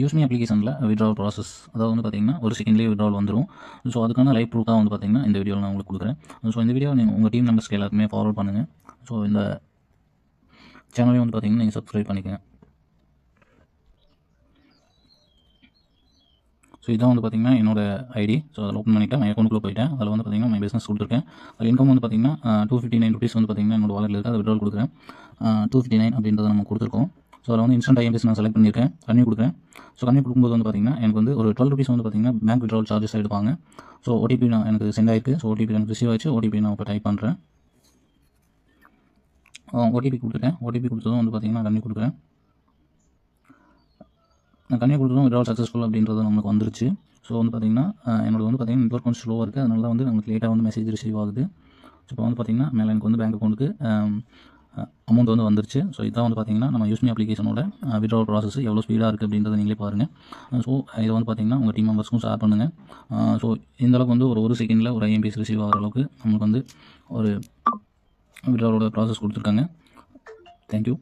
யூஸ்மி அப்ளிகேஷனில் withdrawal process அதாவது வந்து பார்த்தீங்கன்னா ஒரு செகண்ட்லேயே விட்ராவல் வந்துடும் ஸோ அதுக்கான லைவ் ப்ரூஃபாக வந்து பார்த்திங்கன்னா இந்த வீடியோவில் நான் உங்களுக்கு கொடுக்குறேன். ஸோ இந்த வீடியோ நீங்கள் உங்கள் டீம் மெம்பர்ஸ்க்கு எல்லாருக்குமே ஃபார்வர்ட் பண்ணுங்கள் ஸோ இந்த சேனலையும் வந்து பார்த்தீங்கன்னா நீங்கள் சப்ஸ்கிரைப் பண்ணிக்கங்க. ஸோ இதான் வந்து பார்த்தீங்கன்னா என்னோடய ஐடி ஸோ அதில் ஓப்பன் பண்ணிவிட்டேன் என் அக்கௌண்ட்டுக்குள்ளே போயிட்டேன். அதில் வந்து பார்த்தீங்கன்னா மை பிஸ்னஸ் கொடுத்துருக்கேன். அதில் இன்கம் வந்து பார்த்தீங்கன்னா டூ ஃபிஃப்டி நைன் ருபீஸ் வந்து பார்த்தீங்கன்னா என்னோட வாலெட்டில் இருக்குது அதை விட்ரால் கொடுக்குறேன். டூ ஃபிஃப்டி நைன் அப்படின்றத நம்ம கொடுத்துருக்கோம். ஸோ அதில் வந்து இன்ஸ்டன்ட் ஐஎம்பிஎஸ் நான் செலக்ட் பண்ணியிருக்கேன். கண்ணி கொடுக்குறேன். ஸோ கண்ணி கொடுக்கும்போது வந்து பார்த்தீங்கன்னா எனக்கு வந்து ஒரு டுவெல் ருபீஸ் வந்து பார்த்தீங்கன்னா பேங்க் விட்ரால் சார்ஜஸ் எடுப்பாங்க. ஸோ ஓடிபி நான் எனக்கு சென்ட் ஆயிருக்கு. ஸோ ஓடிபி எனக்கு ரிசீவ் ஆயிடுச்சு. ஓடிபி நான் இப்போ டைப் பண்ணுறேன் ஓடிபி கொடுத்துருக்கேன் ஓடிபி கொடுத்ததும் வந்து பார்த்தீங்கன்னா கண்ணி கொடுக்குறேன். நான் கண்ணி கொடுத்ததும் விட்ரால் சக்ஸஸ்ஃபுல் அப்படின்றது நமக்கு வந்துருச்சு. ஸோ வந்து பார்த்தீங்கன்னா என்னோட வந்து பார்த்தீங்கன்னா நெட்ஒர்க் கொஞ்சம் ஸ்லோவாக இருக்குது அதனால வந்து நமக்கு லேட்டாக வந்து மெசேஜ் ரிசீவ் ஆகுது. ஸோ இப்போ வந்து பார்த்திங்கன்னா மேலே எனக்கு வந்து பேங்க் அக்கௌண்ட்டுக்கு அமௌண்ட் வந்து வந்துருச்சு. ஸோ இதான் வந்து பார்த்தீங்கன்னா நம்ம யூஸ்மி அப்ளிகேஷனோட விட்ரால் ப்ராசஸ் எவ்வளோ ஸ்பீடாக இருக்குது அப்படின்றத நீங்களே பாருங்கள் ஸோ இதை வந்து பார்த்தீங்கன்னா உங்கள் டீம் மெம்பர்ஸ்க்கும் ஷேர் பண்ணுங்கள் ஸோ இந்தளவுக்கு வந்து ஒரு ஒரு செகண்டில் ஒரு ஐஎம்பிஎஸ் ரிசீவ் ஆகிற அளவுக்கு நமக்கு வந்து ஒரு விட்ராலோட ப்ராசஸ் கொடுத்துருக்காங்க. தேங்க்யூ